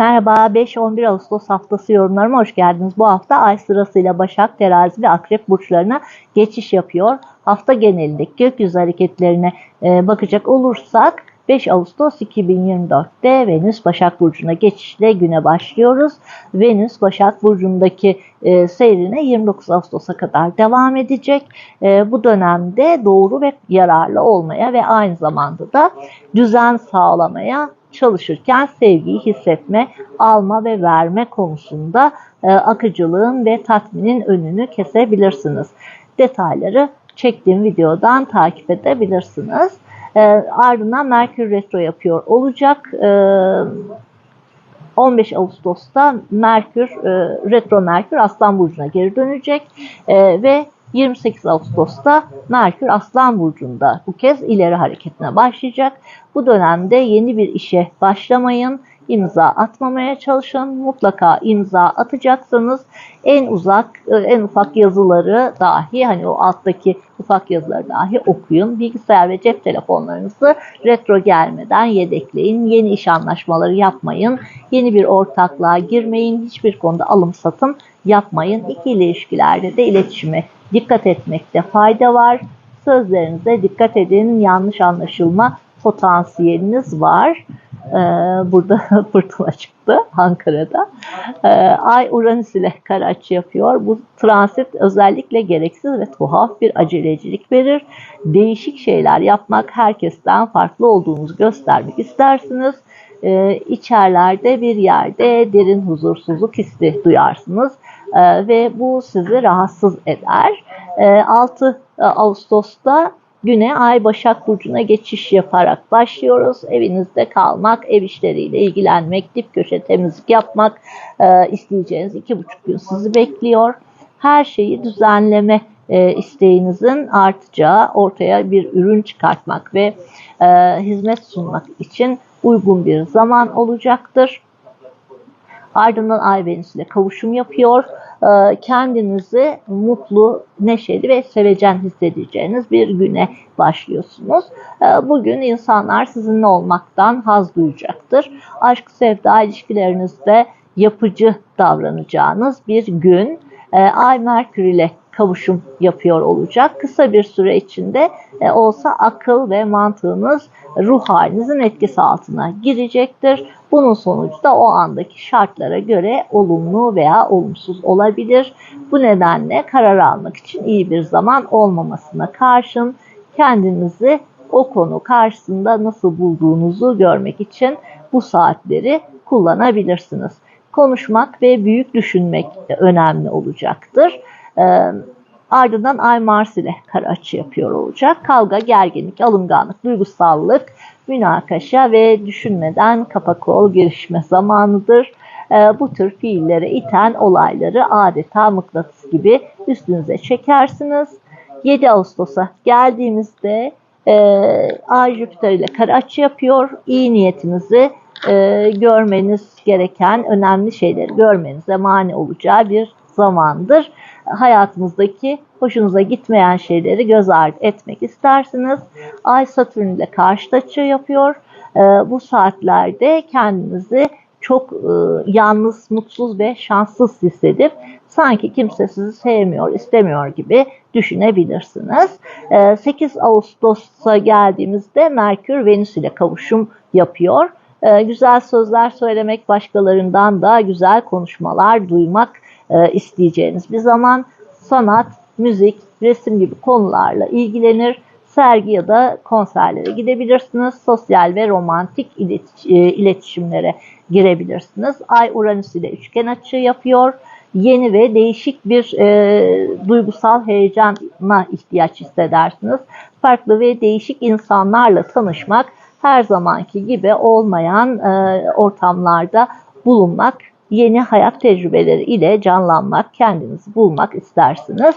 Merhaba 5-11 Ağustos haftası yorumlarıma hoş geldiniz. Bu hafta ay sırasıyla Başak, Terazi ve Akrep burçlarına geçiş yapıyor. Hafta genelindeki gökyüzü hareketlerine e, bakacak olursak 5 Ağustos 2024'te Venüs Başak Burcu'na geçişle güne başlıyoruz. Venüs Başak Burcu'ndaki e, seyrine 29 Ağustos'a kadar devam edecek. E, bu dönemde doğru ve yararlı olmaya ve aynı zamanda da düzen sağlamaya çalışırken sevgiyi hissetme, alma ve verme konusunda e, akıcılığın ve tatminin önünü kesebilirsiniz. Detayları çektiğim videodan takip edebilirsiniz. E, ardından Merkür Retro yapıyor olacak. E, 15 Ağustos'ta Merkür, e, Retro Merkür Aslan Burcu'na geri dönecek e, ve 28 Ağustos'ta Merkür Aslan Burcu'nda bu kez ileri hareketine başlayacak. Bu dönemde yeni bir işe başlamayın, imza atmamaya çalışın. Mutlaka imza atacaksınız. En uzak, e, en ufak yazıları dahi hani o alttaki ufak yazıları dahi okuyun. Bilgisayar ve cep telefonlarınızı retro gelmeden yedekleyin. Yeni iş anlaşmaları yapmayın. Yeni bir ortaklığa girmeyin. Hiçbir konuda alım satım yapmayın. İkili ilişkilerde de iletişime dikkat etmekte fayda var. Sözlerinize dikkat edin. Yanlış anlaşılma potansiyeliniz var. Ee, burada fırtına çıktı Ankara'da. Ee, Ay Uranüs ile kare açı yapıyor. Bu transit özellikle gereksiz ve tuhaf bir acelecilik verir. Değişik şeyler yapmak, herkesten farklı olduğunuzu göstermek istersiniz. Ee, içerlerde bir yerde derin huzursuzluk hissi duyarsınız ee, ve bu sizi rahatsız eder. Ee, 6 Ağustos'ta güne Ay Başak Burcu'na geçiş yaparak başlıyoruz. Evinizde kalmak, ev işleriyle ilgilenmek, dip köşe temizlik yapmak e, isteyeceğiniz iki buçuk gün sizi bekliyor. Her şeyi düzenleme e, isteğinizin artacağı, ortaya bir ürün çıkartmak ve e, hizmet sunmak için uygun bir zaman olacaktır. Ardından Ay Venüs ile kavuşum yapıyor. Ee, kendinizi mutlu, neşeli ve sevecen hissedeceğiniz bir güne başlıyorsunuz. Ee, bugün insanlar sizinle olmaktan haz duyacaktır. Aşk, sevda ilişkilerinizde yapıcı davranacağınız bir gün. Ee, Ay Merkür ile kavuşum yapıyor olacak. Kısa bir süre içinde e, olsa akıl ve mantığınız ruh halinizin etkisi altına girecektir. Bunun sonucu da o andaki şartlara göre olumlu veya olumsuz olabilir. Bu nedenle karar almak için iyi bir zaman olmamasına karşın kendinizi o konu karşısında nasıl bulduğunuzu görmek için bu saatleri kullanabilirsiniz. Konuşmak ve büyük düşünmek önemli olacaktır. Ee, ardından Ay Mars ile kara açı yapıyor olacak. Kavga, gerginlik, alınganlık, duygusallık, münakaşa ve düşünmeden kapa kol girişme zamanıdır. Ee, bu tür fiillere iten olayları adeta mıknatıs gibi üstünüze çekersiniz. 7 Ağustos'a geldiğimizde e, Ay Jüpiter ile kara açı yapıyor. İyi niyetinizi e, görmeniz gereken önemli şeyleri görmenize mani olacağı bir zamandır. Hayatınızdaki hoşunuza gitmeyen şeyleri göz ardı etmek istersiniz. Ay Satürn ile karşıt açı yapıyor. E, bu saatlerde kendinizi çok e, yalnız, mutsuz ve şanssız hissedip sanki kimse sizi sevmiyor, istemiyor gibi düşünebilirsiniz. E, 8 Ağustos'a geldiğimizde Merkür Venüs ile kavuşum yapıyor. E, güzel sözler söylemek, başkalarından da güzel konuşmalar duymak e, isteyeceğiniz bir zaman sanat, müzik, resim gibi konularla ilgilenir. Sergi ya da konserlere gidebilirsiniz. Sosyal ve romantik e, iletişimlere girebilirsiniz. Ay Uranüs ile üçgen açı yapıyor. Yeni ve değişik bir e, duygusal heyecana ihtiyaç hissedersiniz. Farklı ve değişik insanlarla tanışmak her zamanki gibi olmayan e, ortamlarda bulunmak yeni hayat tecrübeleri ile canlanmak, kendinizi bulmak istersiniz.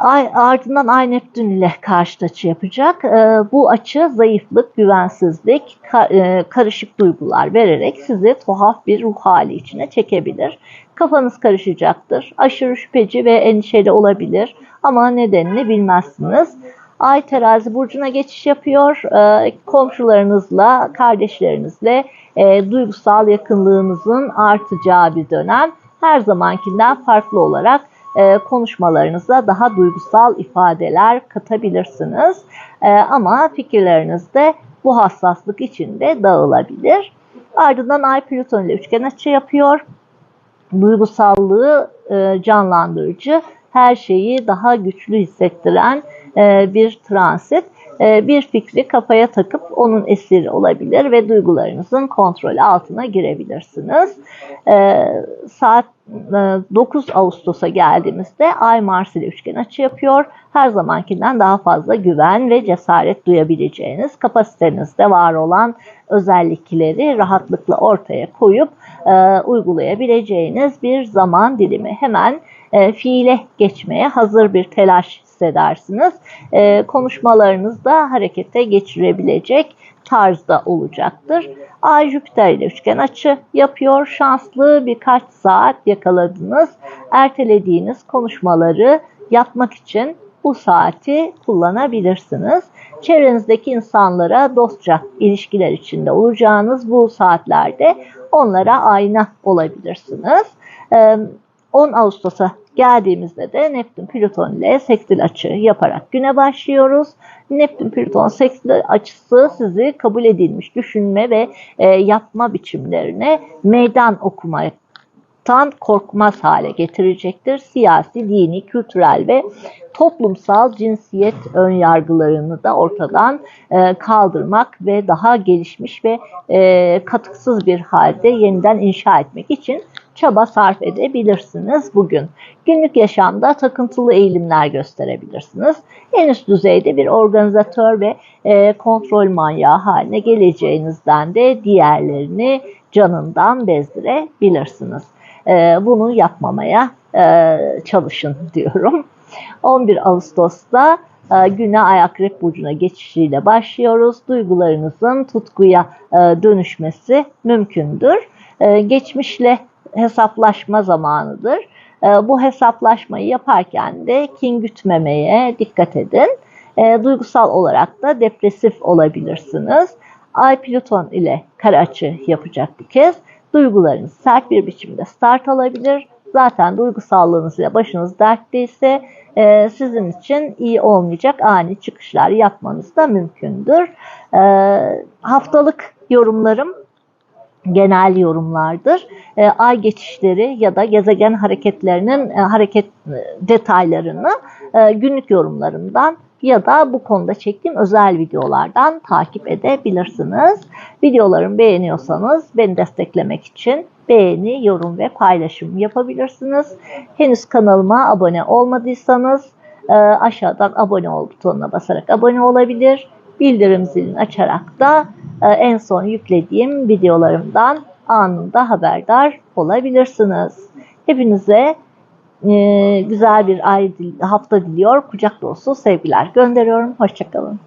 Ay, ardından Ay Neptün ile karşıt açı yapacak. E, bu açı zayıflık, güvensizlik, ka, e, karışık duygular vererek sizi tuhaf bir ruh hali içine çekebilir. Kafanız karışacaktır. Aşırı şüpheci ve endişeli olabilir ama nedenini bilmezsiniz. Ay terazi burcuna geçiş yapıyor. E, komşularınızla, kardeşlerinizle e, duygusal yakınlığınızın artacağı bir dönem. Her zamankinden farklı olarak e, konuşmalarınıza daha duygusal ifadeler katabilirsiniz. E, ama fikirleriniz de bu hassaslık içinde dağılabilir. Ardından Ay Plüton ile üçgen açı yapıyor. Duygusallığı e, canlandırıcı, her şeyi daha güçlü hissettiren e, bir transit. E, bir fikri kafaya takıp onun esiri olabilir ve duygularınızın kontrolü altına girebilirsiniz. E, saat 9 Ağustos'a geldiğimizde Ay Mars ile üçgen açı yapıyor. Her zamankinden daha fazla güven ve cesaret duyabileceğiniz, kapasitenizde var olan özellikleri rahatlıkla ortaya koyup e, uygulayabileceğiniz bir zaman dilimi. Hemen e, fiile geçmeye hazır bir telaş hissedersiniz. E, konuşmalarınızda harekete geçirebilecek tarzda olacaktır. Ay Jüpiter ile üçgen açı yapıyor. Şanslı birkaç saat yakaladınız. Ertelediğiniz konuşmaları yapmak için bu saati kullanabilirsiniz. Çevrenizdeki insanlara dostça ilişkiler içinde olacağınız bu saatlerde onlara ayna olabilirsiniz. 10 Ağustos'a geldiğimizde de Neptün Plüton ile sekstil açı yaparak güne başlıyoruz. Neptün Plüton sekstil açısı sizi kabul edilmiş düşünme ve e, yapma biçimlerine meydan okumaktan korkmaz hale getirecektir. Siyasi, dini, kültürel ve toplumsal cinsiyet önyargılarını da ortadan e, kaldırmak ve daha gelişmiş ve e, katıksız bir halde yeniden inşa etmek için çaba sarf edebilirsiniz bugün. Günlük yaşamda takıntılı eğilimler gösterebilirsiniz. En üst düzeyde bir organizatör ve e, kontrol manyağı haline geleceğinizden de diğerlerini canından bezdirebilirsiniz. E, bunu yapmamaya e, çalışın diyorum. 11 Ağustos'ta e, güne ay akrep burcuna geçişiyle başlıyoruz. Duygularınızın tutkuya e, dönüşmesi mümkündür. E, geçmişle hesaplaşma zamanıdır. Bu hesaplaşmayı yaparken de kin gütmemeye dikkat edin. Duygusal olarak da depresif olabilirsiniz. Ay Plüton ile kare açı yapacak bir kez. Duygularınız sert bir biçimde start alabilir. Zaten duygusallığınız ile başınız dertteyse e, sizin için iyi olmayacak ani çıkışlar yapmanız da mümkündür. E, haftalık yorumlarım genel yorumlardır. E, ay geçişleri ya da gezegen hareketlerinin e, hareket e, detaylarını e, günlük yorumlarımdan ya da bu konuda çektiğim özel videolardan takip edebilirsiniz. Videolarımı beğeniyorsanız beni desteklemek için beğeni, yorum ve paylaşım yapabilirsiniz. Henüz kanalıma abone olmadıysanız e, aşağıdan abone ol butonuna basarak abone olabilir. Bildirim zilini açarak da en son yüklediğim videolarımdan anında haberdar olabilirsiniz. Hepinize e, güzel bir ay hafta diliyor. Kucak dolusu sevgiler gönderiyorum. Hoşçakalın.